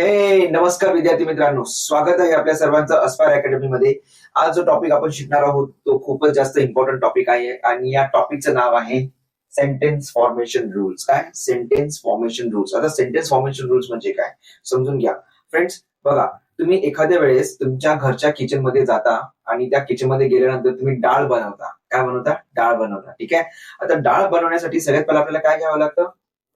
हे नमस्कार विद्यार्थी मित्रांनो. स्वागत आहे आपल्या सर्वांचं अस्पायर अकॅडमीमध्ये आज जो टॉपिक आपण शिकणार आहोत तो खूपच जास्त इम्पॉर्टंट टॉपिक आहे. आणि या टॉपिकचं नाव आहे सेंटेन्स फॉर्मेशन रूल्स काय? सेंटेन्स फॉर्मेशन रूल्स आता सेंटेन्स फॉर्मेशन रूल्स म्हणजे काय? समजून घ्या. फ्रेंड्स बघा तुम्ही एखाद्या वेळेस तुमच्या घरच्या किचनमध्ये जाता आणि त्या किचनमध्ये गेल्यानंतर तुम्ही डाळ बनवता. काय बनवता? डाळ बनवता. ठीक आहे? आता डाळ बनवण्यासाठी सगळ्यात पहिला आपल्याला काय घ्यावं लागतं?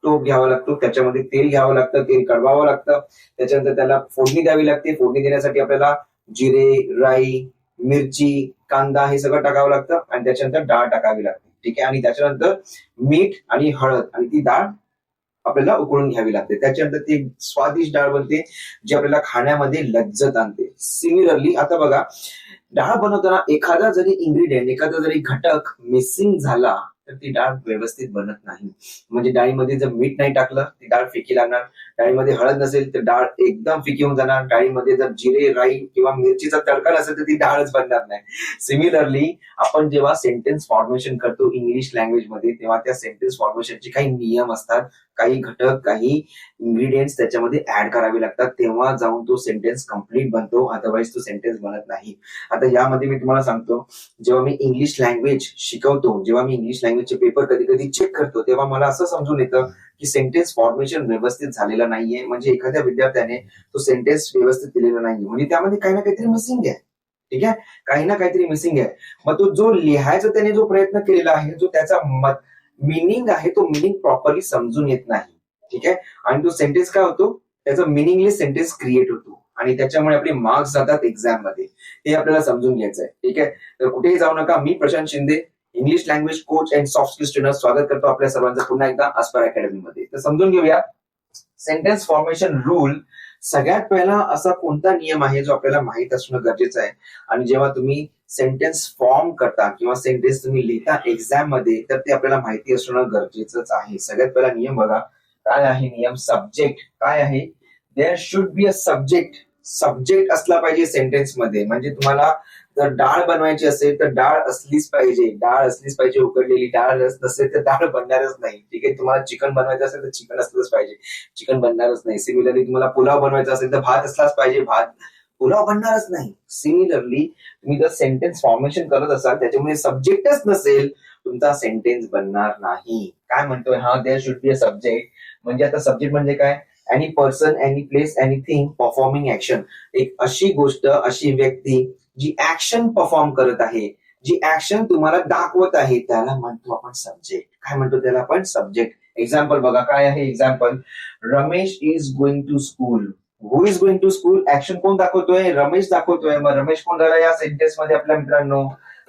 टोप घ्यावा लागतो त्याच्यामध्ये तेल घ्यावं लागतं तेल कडवावं लागतं. त्याच्यानंतर त्याला फोडणी द्यावी लागते. फोडणी देण्यासाठी आपल्याला जिरे राई मिरची कांदा हे सगळं टाकावं लागतं आणि त्याच्यानंतर डाळ टाकावी लागते. ठीक आहे? आणि त्याच्यानंतर मीठ आणि हळद आणि ती डाळ आपल्याला उकळून घ्यावी लागते. त्याच्यानंतर ती स्वादिष्ट डाळ बनते जी आपल्याला खाण्यामध्ये लज्जत आणते. सिमिलरली आता बघा डाळ बनवताना एखादा जरी इन्ग्रेडियंट एखादा जरी घटक मिसिंग झाला तर ती डाळ व्यवस्थित बनत नाही. म्हणजे डाळीमध्ये जर मीठ नाही टाकलं ती डाळ फिकी लागणार. डाळीमध्ये हळद नसेल तर डाळ एकदम फिकी होऊन जाणार. डाळीमध्ये जर जिरे राई किंवा मिरचीचा तडका नसेल तर ती डाळच बनणार नाही. सिमिलरली आपण जेव्हा सेंटेन्स फॉर्मेशन करतो इंग्लिश लँग्वेजमध्ये तेव्हा त्या सेंटेन्स फॉर्मेशनचे काही नियम असतात. काही घटक काही इन्ग्रेडियंट्स त्याच्यामध्ये ऍड करावे लागतात. तेव्हा जाऊन तो सेंटेन्स कंप्लीट बनतो. अदरवाईज तो सेंटेन्स बनत नाही. आता यामध्ये मी तुम्हाला सांगतो जेव्हा मी इंग्लिश लँग्वेज शिकवतो जेव्हा मी इंग्लिश लँग्वेजचे पेपर कधी कधी चेक करतो तेव्हा मला असं समजून येतं की सेंटेन्स फॉर्मेशन व्यवस्थित झालेला नाहीये. म्हणजे एखाद्या विद्यार्थ्याने तो सेंटेन्स व्यवस्थित दिलेला नाहीये. म्हणजे त्यामध्ये काही ना काहीतरी मिसिंग आहे. ठीक आहे? काही ना काहीतरी मिसिंग आहे. मग तो जो लिहायचा त्याने जो प्रयत्न केलेला आहे जो त्याचा मिनिंग आहे तो मिनिंग प्रॉपरली समजून येत नाही. ठीक आहे? आणि तो सेंटेन्स काय होतो? त्याचा मिनिंगलेस सेंटेन्स क्रिएट होतो. आणि त्याच्यामुळे आपले मार्क्स जातात एक्झाममध्ये. हे आपल्याला समजून घ्यायचं आहे ठीक आहे? तर कुठेही जाऊ नका. मी Prashant Shinde. English language coach and soft skills trainer स्वागत करतो आपल्या सर्वांचं पुन्हा एकदा अस्पर अकॅडमी मध्ये. तर समजून घेऊया. सेंटेन्स फॉर्मेशन रूल सगळ्यात पहिला असा कोणता नियम आहे जो आपल्याला माहीत असणं गरजेचं आहे? आणि जेव्हा तुम्ही सेंटेन्स फॉर्म करता किंवा सेंटेन्स तुम्ही लिहिता एक्झाममध्ये तर ते आपल्याला माहिती असणं गरजेचंच आहे. सगळ्यात पहिला नियम बघा. काय आहे नियम? सब्जेक्ट काय आहे? There should be a subject subject असला पाहिजे सेंटेन्समध्ये. म्हणजे तुम्हाला जर डाळ बनवायची असेल तर डाळ असलीच पाहिजे. डाळ असलीच पाहिजे उकडलेली डाळ नसेल तर डाळ बनणारच नाही. ठीक आहे तुम्हाला चिकन बनवायचं असेल तर चिकन असलंच पाहिजे. चिकन बनणारच नाही. सिमिलरली तुम्हाला पुलाव बनवायचा असेल तर भात असलाच पाहिजे. भात पुलाव बनणारच नाही. सिमिलरली तुम्ही जर सेंटेन्स फॉर्मेशन करत असाल त्याच्यामुळे सब्जेक्टच नसेल तुमचा सेंटेन्स बनणार नाही. काय म्हणतोय? हा there should be a subject म्हणजे आता सब्जेक्ट म्हणजे काय? Any person any place anything performing action एक अशी गोष्ट अशी व्यक्ती जी ऍक्शन परफॉर्म करत आहे जी ऍक्शन तुम्हाला दाखवत आहे त्याला म्हणतो आपण सब्जेक्ट काय म्हणतो त्याला आपण? सब्जेक्ट एक्झाम्पल बघा काय आहे example Ramesh is going to school who is going to school action कोण दाखवतोय? रमेश दाखवतोय. मग रमेश कोण झाला या सेंटेन्समध्ये आपल्या मित्रांनो?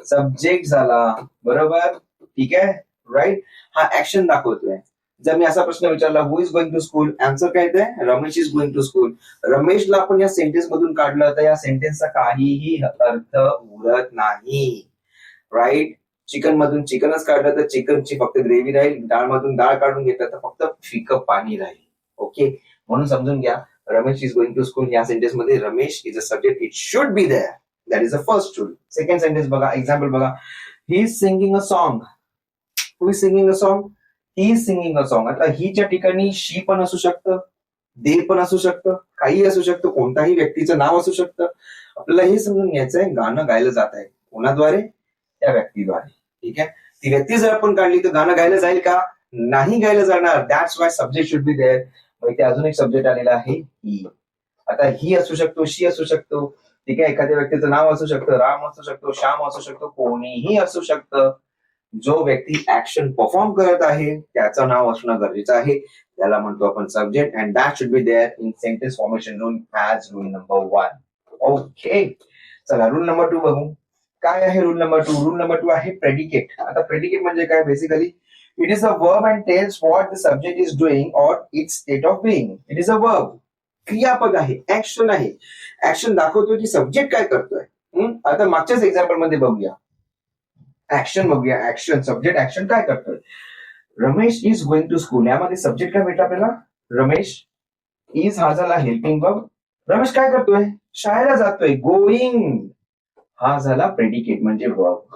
सब्जेक्ट झाला. बरोबर? ठीक आहे? राईट हा ऍक्शन दाखवतोय. जर मी असा प्रश्न विचारला who is going to school answer काय ते Ramesh is going to school रमेशला आपण या सेंटेन्स मधून काढलं तर या सेंटेन्सचा काहीही अर्थ उरत नाही. राईट चिकन मधून चिकनच काढलं तर चिकनची फक्त ग्रेव्ही राहील. डाळ मधून डाळ काढून घेतलं तर फक्त फिकं पाणी राहील. ओके म्हणून समजून घ्या Ramesh is going to school या सेंटेन्समध्ये Ramesh is a subject it should be there that is a first rule second sentence बघा एक्झाम्पल बघा. He is singing a song who is singing a song he singing a song आता हीच्या ठिकाणी शी पण असू शकतं दे पण असू शकतं काही असू शकतं कोणताही व्यक्तीचं नाव असू शकतं. आपल्याला हे समजून घ्यायचंय गाणं गायलं जात आहे. कोणाद्वारे? त्या व्यक्तीद्वारे. ठीक आहे? ती व्यक्ती जर आपण काढली तर गाणं गायलं जाईल का? नाही गायलं जाणार. That's why subject should be there मग इथे अजून एक सब्जेक्ट आलेला आहे ही आता ही असू शकतो शी असू शकतो. ठीक आहे? एखाद्या व्यक्तीचं नाव असू शकतं राम असू शकतो श्याम असू शकतो कोणीही असू शकतं. जो व्यक्ती ऍक्शन परफॉर्म करत आहे त्याचं नाव असणं गरजेचं आहे. त्याला म्हणतो आपण subject and that should be there in sentence formation rule as rule number one okay चला रूल नंबर टू बघू. काय आहे rule number two rule number two आहे प्रेडिकेट आता प्रेडिकेट म्हणजे काय? Basically it is a verb and tells what the subject is doing or its state of being it is a verb क्रियापद आहे action आहे. ऍक्शन दाखवतोय की subject काय करतोय. आता मागच्याच एक्झाम्पलमध्ये बघूया. ऍक्शन बघूया. ऍक्शन सब्जेक्ट ऍक्शन काय करतोय? Ramesh is going to school यामध्ये सब्जेक्ट काय भेटला आपल्याला? रमेश इज हा झाला हेल्पिंग बघ रमेश काय करतोय? शाळेला जातोय. गोईंग हा झाला प्रेडिकेट म्हणजे वर्ब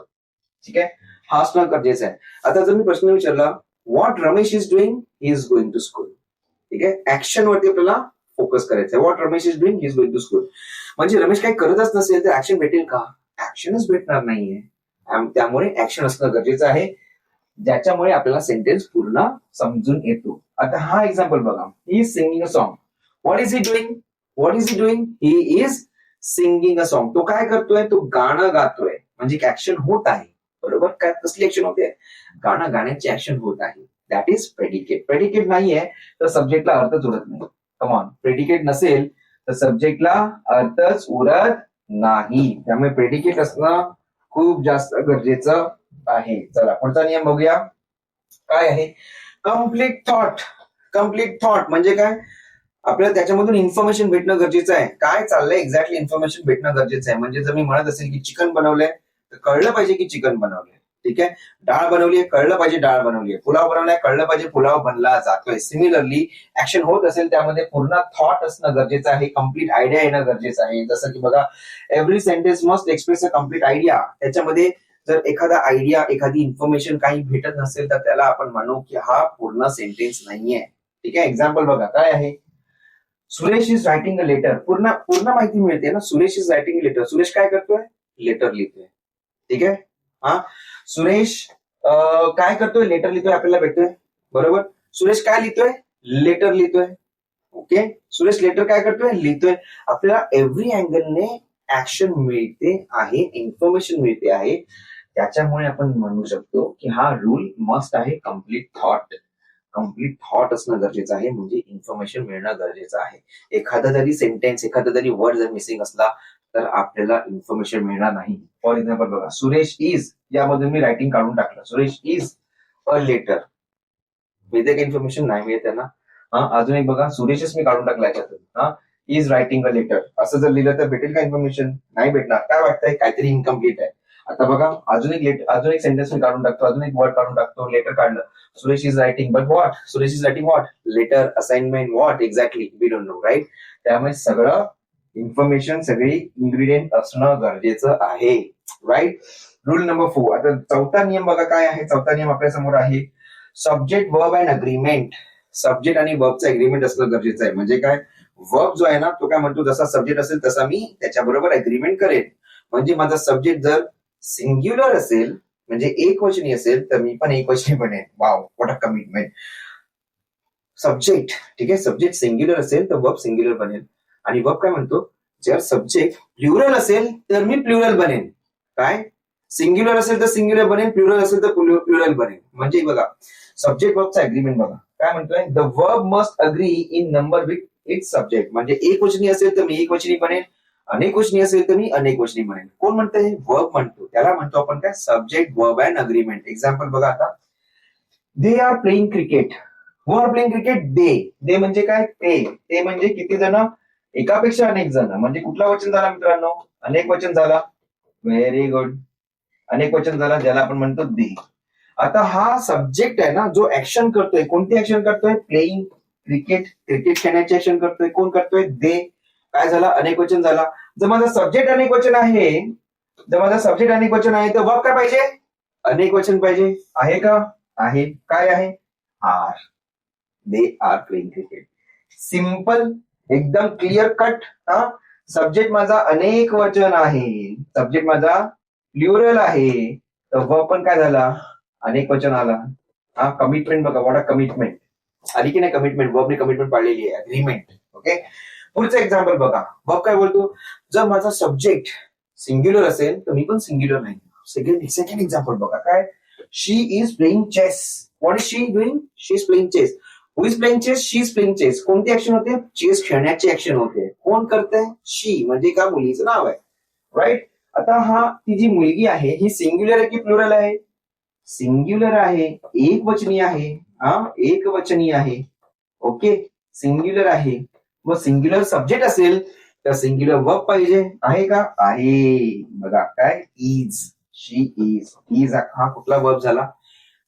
ठीक आहे? हा असणं गरजेचं आहे. आता जर मी प्रश्न विचारला what Ramesh is doing is going to school ठीक आहे? ऍक्शन वरती आपल्याला फोकस करायचं आहे. What Ramesh is doing is going to school म्हणजे रमेश काही करतच नसेल तर ऍक्शन भेटेल का? ऍक्शनच भेटणार नाहीये. त्यामुळे ऍक्शन असणं गरजेचं आहे. ज्याच्यामुळे आपल्याला सेंटेन्स पूर्ण समजून येतो. आता हा एक्झाम्पल बघा. He is singing a song what is he doing what is he doing he is singing a song तो काय करतोय? तो गाणं गातोय. म्हणजे ऍक्शन होत आहे. बरोबर? काय कसली ऍक्शन होते? गाणं गाण्याची ऍक्शन होत आहे. दॅट इज प्रेडिकेट प्रेडिकेट नाहीये तर सब्जेक्टला अर्थच उरत नाही. कमॉन प्रेडिकेट नसेल तर सब्जेक्टला अर्थच उरत नाही. त्यामुळे प्रेडिकेट असणं खूप जास्त गरजेचं आहे. चला पुढचा नियम बघूया. काय आहे? कंप्लीट थॉट कंप्लीट थॉट म्हणजे काय? आपल्याला त्याच्यामधून इन्फॉर्मेशन भेटणं गरजेचं आहे. काय चाललंय एक्झॅक्टली इन्फॉर्मेशन भेटणं गरजेचं आहे? म्हणजे जर मी म्हणत असेल की चिकन बनवलंय तर कळलं पाहिजे की चिकन बनवलंय. ठीक आहे? डाळ बनवली आहे कळलं पाहिजे डाळ बनवली आहे. पुलाव बनवलाय कळलं पाहिजे पुलाव बनला जातोय. सिमिलरली ऍक्शन होत असेल त्यामध्ये पूर्ण थॉट असणं गरजेचं आहे. कंप्लीट आयडिया येणं गरजेचं आहे. जसं की बघा every sentence must express a complete idea त्याच्यामध्ये जर एखादा आयडिया एखादी इन्फॉर्मेशन काही भेटत नसेल तर त्याला आपण म्हणू की हा पूर्ण सेंटेन्स नाहीये. ठीक आहे? एक्झाम्पल बघा काय आहे? Suresh is writing a letter पूर्ण पूर्ण माहिती मिळते ना? Suresh is writing letter Suresh काय करतोय? लेटर लिहितोय. ठीक आहे? हा? सुरेश काय करतोय? लेटर लिहितोय आपल्याला भेटतोय? बरोबर? सुरेश काय लिहितोय? लेटर लिहितोय. ओके सुरेश लेटर काय करतोय? लिहितोय. आपल्याला एव्हरी अँगलने ऍक्शन मिळते आहे इन्फॉर्मेशन मिळते आहे. त्याच्यामुळे आपण म्हणू शकतो की हा रूल मस्ट आहे कंप्लीट थॉट कंप्लीट थॉट असणं गरजेचं आहे म्हणजे इन्फॉर्मेशन मिळणं गरजेचं आहे. एखादा जरी सेंटेन्स एखादा जरी वर्ड जर मिसिंग असला तर आपल्याला इन्फॉर्मेशन मिळणार नाही. फॉर एक्झाम्पल बघा सुरेश इज यामधून मी रायटिंग काढून टाकलं. सुरेश इज अ लेटर वेदक इन्फॉर्मेशन नाही मिळत त्यांना. हा अजून एक बघा सुरेशच मी काढून टाकला याच्यातून. हा इज रायटिंग अ लेटर असं जर लिहिलं तर भेटेल का इन्फॉर्मेशन नाही भेटणार. काय वाटतंय? काहीतरी इनकम्प्लीट आहे. आता बघा अजून एक लेटर अजून एक सेंटेन्स मी काढून टाकतो अजून एक वर्ड काढून टाकतो लेटर काढलं. Suresh is writing but what Suresh is writing what letter assignment what exactly we don't know right त्यामुळे सगळं इन्फॉर्मेशन सगळी इन्ग्रेडियंट असणं गरजेचं आहे. राईट रूल नंबर फोर आता चौथा नियम बघा काय आहे? चौथा नियम आपल्यासमोर आहे. Subject verb and agreement subject आणि वर्बचा अग्रीमेंट असणं गरजेचं आहे. म्हणजे काय? वर्ब जो आहे ना तो काय म्हणतो? जसा सब्जेक्ट असेल तसा मी त्याच्याबरोबर अग्रीमेंट करेन. म्हणजे माझा सब्जेक्ट जर सिंग्युलर असेल म्हणजे एक वचनी असेल तर मी पण एक वचनी बनेन. Wow what a commitment subject ठीक आहे? सब्जेक्ट सिंग्युलर असेल तर वर्ब सिंग्युलर बनेल. आणि बघ काय म्हणतो जर सब्जेक्ट प्लुरल असेल तर मी प्लुरल बनेन. काय? सिंग्युलर असेल तर सिंग्युलर बनेन प्लुरल असेल तर प्लुरल बनेन. म्हणजे बघा सब्जेक्ट वर्बचा अग्रीमेंट बघा. काय म्हणतोय? The verb must agree in number with its subject म्हणजे एक वचनी असेल तर मी एक वचनी बनेन अनेक वचनी असेल तर मी अनेक वचनी बनेन. कोण म्हणतंय? वर्ब म्हणतो. त्याला म्हणतो आपण काय? Subject verb and agreement example बघा आता. They are playing cricket who are playing cricket they they म्हणजे काय? ते ते म्हणजे किती जण? एकापेक्षा अनेक जण. म्हणजे कुठला वचन झाला मित्रांनो? अनेक वचन झाला. व्हेरी गुड अनेक वचन झाला ज्याला आपण म्हणतो दे. आता हा सब्जेक्ट आहे ना जो ऍक्शन करतोय. कोणती ऍक्शन करतोय? प्लेइंग क्रिकेट क्रिकेट खेळण्याची ऍक्शन करतोय. कोण करतोय? दे. काय झाला? अनेक वचन झाला. जर माझा सब्जेक्ट अनेक वचन आहे जर माझा सब्जेक्ट अनेक वचन आहे तर वर्क काय पाहिजे? अनेक वचन पाहिजे. आहे का? आहे. काय आहे? Are they are playing cricket simple एकदम क्लिअर कट हा? सब्जेक्ट माझा अनेक वचन आहे. सब्जेक्ट माझा प्ल्युरल आहे. तर पण काय झाला? अनेक वचन आला. हा कमिटमेंट बघा वॉट अ कमिटमेंट आली की नाही कमिटमेंट वर्बने कमिटमेंट पाळलेली आहे. अग्रीमेंट ओके पुढचं एक्झाम्पल बघा. वर्ब काय बोलतो? जर माझा सब्जेक्ट सिंग्युलर असेल तर मी पण सिंग्युलर नाही. सेकंड सेकंड एक्झाम्पल बघा. काय? She is playing chess what is she doing she is playing chess is playing chess she is playing chess कोणती ऍक्शन होते? चेस खेळण्याची ऍक्शन होते. कोण करते शी म्हणजे का मुलीचं नाव आहे. राईट आता हा ती जी मुलगी आहे ही सिंग्युलर आहे की प्लुरल आहे? सिंग्युलर आहे. एक वचनी आहे. हा? एक वचनी आहे. ओके सिंग्युलर आहे. मग सिंग्युलर सब्जेक्ट असेल तर सिंग्युलर वर्ब पाहिजे. आहे का? आहे. बघा काय? इज शी इज इज हा कुठला वर्ब झाला?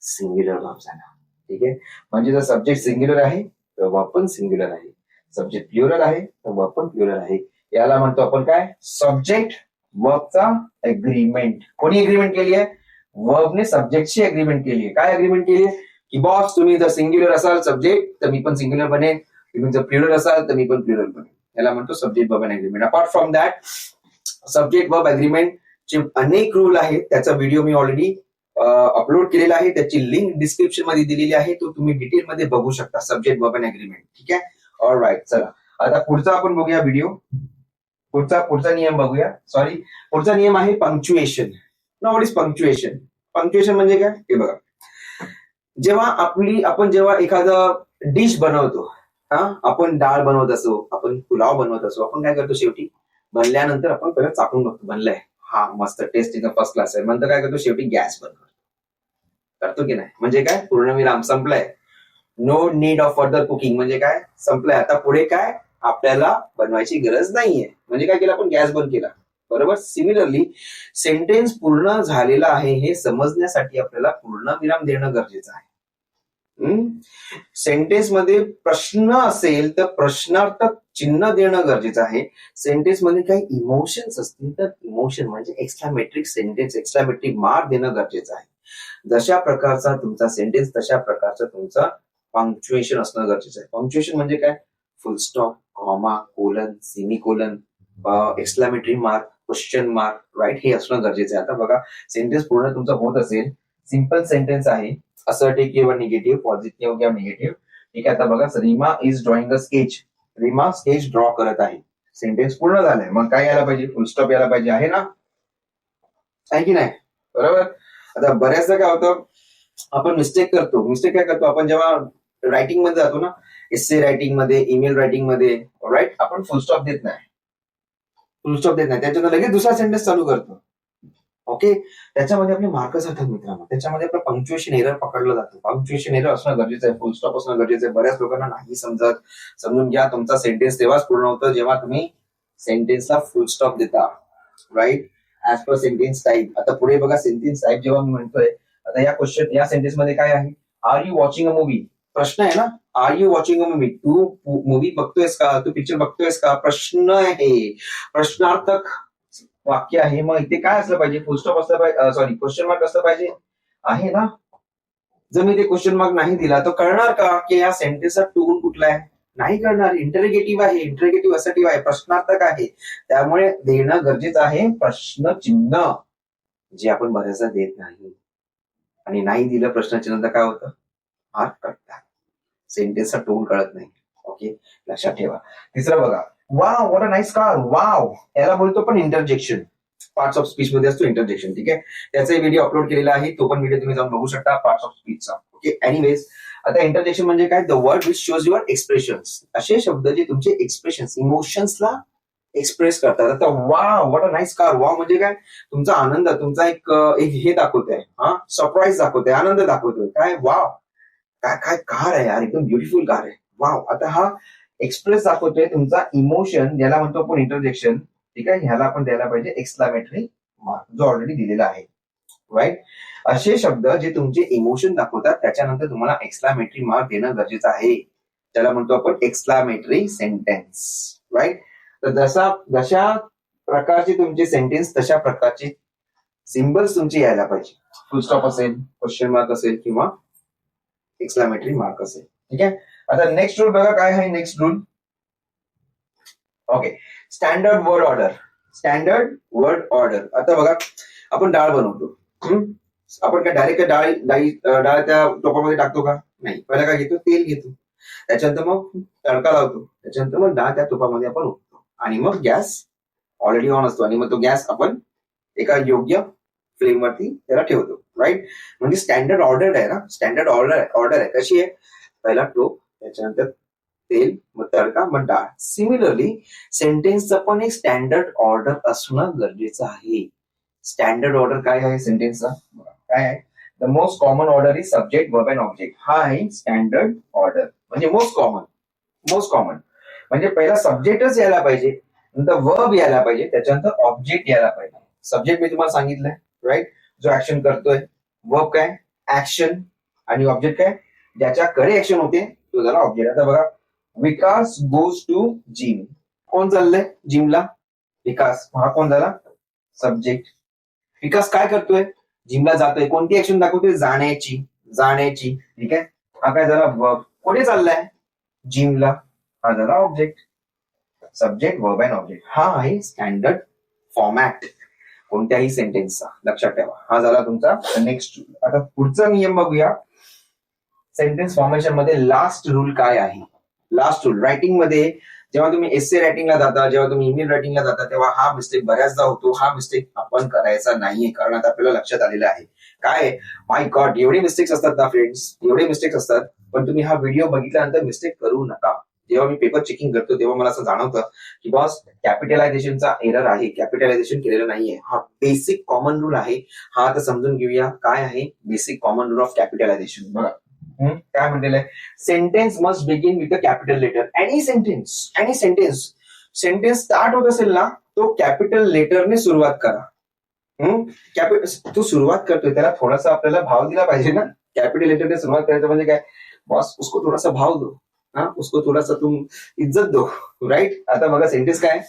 सिंग्युलर वर्ब झाला. ठीक आहे? म्हणजे जर सब्जेक्ट सिंग्युलर आहे तर वापन सिंग्युलर आहे. सब्जेक्ट प्युरल आहे तर वापन पण आहे. याला म्हणतो आपण काय? सब्जेक्ट वर्बचा अग्रीमेंट कोणी अग्रीमेंट केली आहे? वर्बने सब्जेक्टची अग्रीमेंट केली आहे. काय अग्रीमेंट केली आहे? की बॉस तुम्ही जर सिंग्युलर असाल सब्जेक्ट तर मी पण सिंग्युलर बनेन. तुम्ही जर प्युरल असाल तर मी पण प्युरल पण याला म्हणतो subject verb and agreement apart from that subject verb agreement चे अनेक रूल आहेत. त्याचा व्हिडिओ मी ऑलरेडी अपलोड केलेला आहे. त्याची लिंक डिस्क्रिप्शनमध्ये दिलेली आहे. तो तुम्ही डिटेल मध्ये बघू शकता. सब्जेक्ट वर्ब अग्रीमेंट ठीक आहे? ऑल राईट चला. आता पुढचा आपण बघूया व्हिडिओ पुढचा पुढचा नियम बघूया. सॉरी पुढचा नियम आहे पंक्च्युएशन ना व्हॉट इज पंक्च्युएशन पंक्च्युएशन म्हणजे काय? हे बघा. जेव्हा आपली आपण जेव्हा एखादं डिश बनवतो हा? आपण डाळ बनवत असो आपण पुलाव बनवत असो आपण काय करतो शेवटी? बनल्यानंतर आपण पहिला चाकून बघतो. बनलंय. हा मस्त. टेस्ट इथं फर्स्ट क्लास आहे. नंतर काय करतो? शेवटी गॅस बनवतो. करतो की नाही? म्हणजे काय? पूर्णविराम संपलाय. No need of further cooking म्हणजे काय? संपलंय. आता पुढे काय? आपल्याला बनवायची गरज नाहीये. म्हणजे काय केलं आपण? गॅस बंद केला. बरोबर? सिमिलरली सेंटेन्स पूर्ण झालेला आहे हे समजण्यासाठी आपल्याला पूर्ण विराम देणं गरजेचं आहे. सेंटेन्समध्ये प्रश्न असेल तर प्रश्नार्थक चिन्ह देणं गरजेचं आहे. सेंटेन्समध्ये काही इमोशन्स असतील तर इमोशन म्हणजे extra metric sentence extra metric mark देणं गरजेचं आहे. जशा प्रकारचा तुमचा सेंटेन्स तशा प्रकारचा तुमचा पंक्च्युएशन असणं गरजेचं आहे. पंक्च्युएशन म्हणजे काय? Full stop comma colon semi colon exclamatory mark question mark right हे असणं गरजेचं आहे. आता बघा सेंटेन्स पूर्ण तुमचा होत असेल. सिंपल सेंटेन्स आहे. असर्टिव्ह किंवा निगेटिव्ह पॉझिटिव्ह किंवा निगेटिव्ह ठीक आहे आता बघा Reema is drawing a sketch Reema sketch draw करत आहे. सेंटेन्स पूर्ण झालाय. मग काय यायला पाहिजे? फुल स्टॉप यायला पाहिजे. आहे ना? आहे की नाही? बरोबर? आता बऱ्याचदा काय होतं आपण मिस्टेक करतो. मिस्टेक काय करतो? आपण जेव्हा रायटिंगमध्ये जातो ना एसए रायटिंगमध्ये ईमेल रायटिंगमध्ये राईट आपण फुल स्टॉप देत नाही. फुल स्टॉप देत नाही. त्याच्यानंतर लगेच दुसरा सेंटेन्स चालू करतो. ओके त्याच्यामध्ये आपले मार्क जातात मित्रांनो. त्याच्यामध्ये आपलं पंक्च्युएशन एरर पकडलं जातं. पंक्च्युएशन एरर असणं गरजेचं आहे. फुल स्टॉप असणं गरजेचं आहे. बऱ्याच लोकांना नाही समजत. समजून घ्या तुमचा सेंटेन्स तेव्हाच पूर्ण होतं जेव्हा तुम्ही सेंटेन्सला फुल स्टॉप देता. Right as per sentence type आता पुढे बघा सेंटेन्स टाईप जेव्हा मी म्हणतोय आता या क्वेश्चन या सेंटेन्समध्ये काय आहे? Are you watching a movie प्रश्न आहे ना? Are you watching a movie movie movie बघतोयस का? तू पिक्चर बघतोयस का? प्रश्न आहे. प्रश्नार्थक वाक्य आहे. मग इथे काय असलं पाहिजे? फुल स्टॉप असलं पाहिजे सॉरी क्वेश्चन मार्क असलं पाहिजे. आहे ना? जर मी ते क्वेश्चन मार्क नाही दिला तर कळणार का की या सेंटेन्सचा टोन कुठला आहे? नाही करणार. इंटरगेटिव्ह आहे. इंटरगेटिव्ह असेटिव्ह आहे. प्रश्नार्थक आहे. त्यामुळे देणं गरजेचं आहे. प्रश्न चिन्ह जे आपण बऱ्याचदा देत नाही. आणि नाही दिलं प्रश्नचिन्ह तर काय होतं? मार्क कळतात सेंटेन्सचा टोन कळत नाही. ओके लक्षात ठेवा. तिसरं बघा. Wow what a nice car wow याला बोलतो पण इंटरजेक्शन पार्ट्स ऑफ स्पीच मध्ये असतो इंटरजेक्शन ठीक आहे? त्याचा व्हिडिओ अपलोड केलेला आहे. तो पण व्हिडिओ तुम्ही जाऊन बघू शकता पार्ट्स ऑफ स्पीचचा ओके एनिवेज आता इंटरजेक्शन म्हणजे काय? The word which shows your expressions असे शब्द जे तुमचे एक्सप्रेशन्स इमोशन्सला एक्सप्रेस करतात. आता वा वॉट अ नाईस कार वा म्हणजे काय? तुमचा आनंद तुमचा एक एक हे दाखवतोय. हा? सरप्राईज दाखवतोय आनंद दाखवतोय. काय? वाव काय काय कार आहे यार? एकदम ब्युटिफुल कार आहे. वाव आता हा एक्सप्रेस दाखवतोय तुमचा इमोशन याला म्हणतो आपण इंटरजेक्शन ठीक आहे? ह्याला आपण द्यायला पाहिजे एक्सप्लामेटरी मार्क जो ऑलरेडी दिलेला आहे. राईट असे शब्द जे तुमचे इमोशन दाखवतात त्याच्यानंतर तुम्हाला एक्सप्लामेटरी मार्क देणं गरजेचं आहे. त्याला म्हणतो आपण एक्सप्लामेटरी सेंटेन्स राईट तर जसा जशा प्रकारचे तुमचे सेंटेन्स तशा प्रकारचे सिम्बल्स तुमचे यायला पाहिजे. फुल स्टॉप असेल क्वेश्चन मार्क असेल किंवा एक्सप्लामेटरी मार्क असेल. ठीक आहे? आता नेक्स्ट रूल बघा काय आहे next rule okay standard word order standard word order आता बघा आपण डाळ बनवतो. हम्म? आपण काय डायरेक्ट डाळ डाळी डाळ त्या टोपामध्ये टाकतो का? नाही. पहिला काय घेतो? तेल घेतो. त्याच्यानंतर मग तडका लावतो. त्याच्यानंतर मग डाळ त्या तुपामध्ये आपण उठतो आणि मग गॅस ऑलरेडी ऑन असतो. आणि मग तो गॅस आपण एका योग्य फ्लेमवरती त्याला ठेवतो. राईट म्हणजे स्टँडर्ड ऑर्डर आहे ना? स्टँडर्ड ऑर्डर ऑर्डर आहे. कशी आहे? पहिला टोप त्याच्यानंतर तेल मग तडका मग डाळ सिमिलरली सेंटेन्सचं पण एक स्टँडर्ड ऑर्डर असणं गरजेचं आहे. स्टँडर्ड ऑर्डर काय आहे सेंटेन्सचा काय आहे? The most common order is subject verb and object हा आहे स्टँडर्ड ऑर्डर म्हणजे मोस्ट कॉमन मोस्ट कॉमन म्हणजे पहिला सब्जेक्टच यायला पाहिजे. नंतर वर्ब यायला पाहिजे. त्याच्यानंतर ऑब्जेक्ट यायला पाहिजे. सब्जेक्ट मी तुम्हाला सांगितलंय राईट जो ऍक्शन करतोय. वर्ब काय? ऍक्शन आणि ऑब्जेक्ट काय? ज्याच्याकडे ऍक्शन होते तो झाला ऑब्जेक्ट आता बघा विकास गोज टू जिम. कोण चाललंय जिमला? विकास. हा कोण झाला? सब्जेक्ट. विकास काय करतोय? जिमला जातोय. कोणती ऍक्शन दाखवतोय? जाण्याची. जाण्याची. ठीक आहे? हा काय झाला? वर्ब कुठे चाललाय? जिमला. हा झाला object subject verb and object हा आहे स्टँडर्ड फॉर्मॅट कोणत्याही सेंटेन्सचा लक्षात ठेवा. हा झाला तुमचा नेक्स्ट आता पुढचा नियम बघूया. सेंटेन्स फॉर्मेशनमध्ये लास्ट रूल काय आहे? लास्ट रूल रायटिंगमध्ये जेव्हा तुम्ही एस रायटिंगला जाता जेव्हा तुम्ही ईमेल रायटिंगला जाता तेव्हा हा मिस्टेक बऱ्याचदा होतो. हा मिस्टेक आपण करायचा नाहीये कारण आता आपल्याला लक्षात आलेलं आहे. काय? माय गॉड एवढे मिस्टेक्स असतात ना फ्रेंड्स एवढे मिस्टेक्स असतात. पण तुम्ही हा व्हिडिओ बघितल्यानंतर मिस्टेक करू नका. जेव्हा मी पेपर चेकिंग करतो तेव्हा मला असं जाणवतं की बॉस कॅपिटलायझेशनचा एरर आहे. कॅपिटलायझेशन केलेलं नाहीये. हा बेसिक कॉमन रूल आहे. हा आता समजून घेऊया. काय आहे? Basic common rule of capitalization बघा. काय म्हणलेलं आहे sentence must begin with a capital letter any sentence any sentence sentence start होत असेल ना तो कॅपिटल लेटरने सुरुवात करा. हम्म, तू सुरुवात करतोय त्याला थोडासा आपल्याला भाव दिला पाहिजे ना. कॅपिटल लेटरने सुरुवात करायचं म्हणजे काय? बॉस उसको थोडासा भाव दो. हा उसको थोडासा तुम इज्जत दो राईट आता बघा सेंटेन्स काय?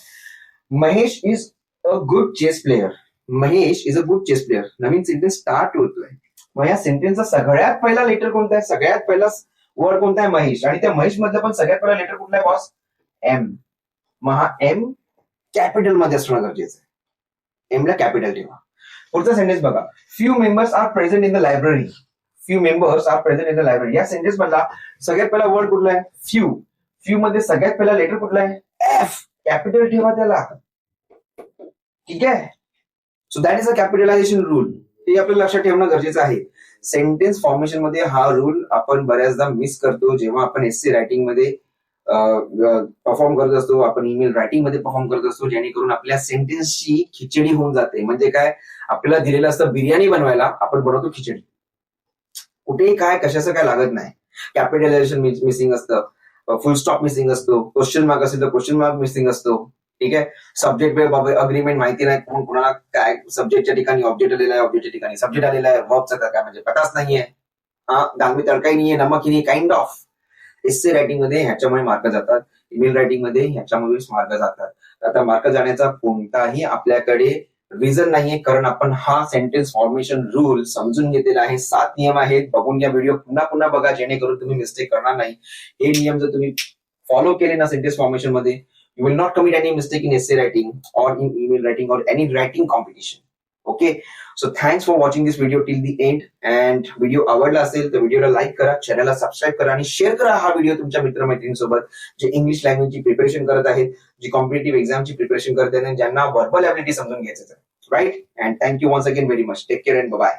Mahesh is a good chess player Mahesh is a good chess player Naveen sentence start होतोय. मग या सेंटेन्सचा सगळ्यात पहिला लेटर कोणता आहे? सगळ्यात पहिला वर्ड कोणता आहे? महेश. आणि त्या महेश मधला पण सगळ्यात पहिला लेटर कुठला आहे बॉस एम मग हा एम कॅपिटलमध्ये असणं गरजेचं आहे. एमला कॅपिटल ठेवा. पुढचा सेंटेन्स बघा. Few members are present in the library few members are present in the library या सेंटेन्स मधला सगळ्यात पहिला वर्ड कुठला आहे? फ्यू फ्यू मध्ये सगळ्यात पहिला लेटर कुठला आहे? एफ कॅपिटल ठेवा त्याला. ठीक आहे? So that is a capitalization rule हे आपल्याला लक्षात ठेवणं गरजेचं आहे. सेंटेन्स फॉर्मेशनमध्ये हा रूल आपण बऱ्याचदा मिस करतो. जेव्हा आपण एस सी रायटिंगमध्ये परफॉर्म करत असतो आपण ईमेल रायटिंगमध्ये परफॉर्म करत असतो जेणेकरून आपल्या सेंटेन्सची खिचडी होऊन जाते. म्हणजे काय? आपल्याला दिलेलं असतं बिर्याणी बनवायला आपण बनवतो खिचडी. कुठेही काय कशाचं काय लागत नाही. कॅपिटलायझेशन मिसिंग असतं. फुल स्टॉप मिसिंग असतो. क्वेश्चन मार्क असेल तर क्वेश्चन मार्क मिसिंग असतो. ठीक आहे? सब्जेक्ट अग्रीमेंट माहिती नाही कोण कोणाला काय सब्जेक्टच्या ठिकाणी ऑब्जेक्ट आलेला आहे ऑब्जेक्टच्या ठिकाणी. सब्जेक्ट आलेला आहे वर्बचा काय म्हणजे पताच नाहीये. हा दांगवी तडकाही नाहीये नमक नाही काइंड ऑफ एस रायटिंगमध्ये ह्याच्यामुळे मार्क जातात. ईमेल रायटिंगमध्ये ह्याच्यामुळे मार्क जातात. आता मार्क जाण्याचा कोणताही आपल्याकडे रिझन नाहीये कारण आपण हा सेंटेन्स फॉर्मेशन रूल समजून घेतलेला आहे. सात नियम आहेत बघून घ्या व्हिडिओ पुन्हा पुन्हा बघा जेणेकरून तुम्ही मिस्टेक करणार नाही. हे नियम जर तुम्ही फॉलो केले ना सेंटेन्स फॉर्मेशनमध्ये you will not commit any mistake in essay writing or in email writing or any writing competition. Okay, so thanks for watching this video till the end. And video आवडला असेल तर व्हिडिओला like करा चॅनलला subscribe करा आणि share करा हा व्हिडिओ तुमच्या मित्रमैत्रिणींसोबत जे इंग्लिश लँग्वेजची प्रिपरेशन करत आहेत जी कॉम्पिटेटिव्ह एक्झामची प्रिपरेशन करत आहेत आणि ज्यांना वर्बल ॲबिलिटी समजून घ्यायचं right and thank you once again very much take care and bye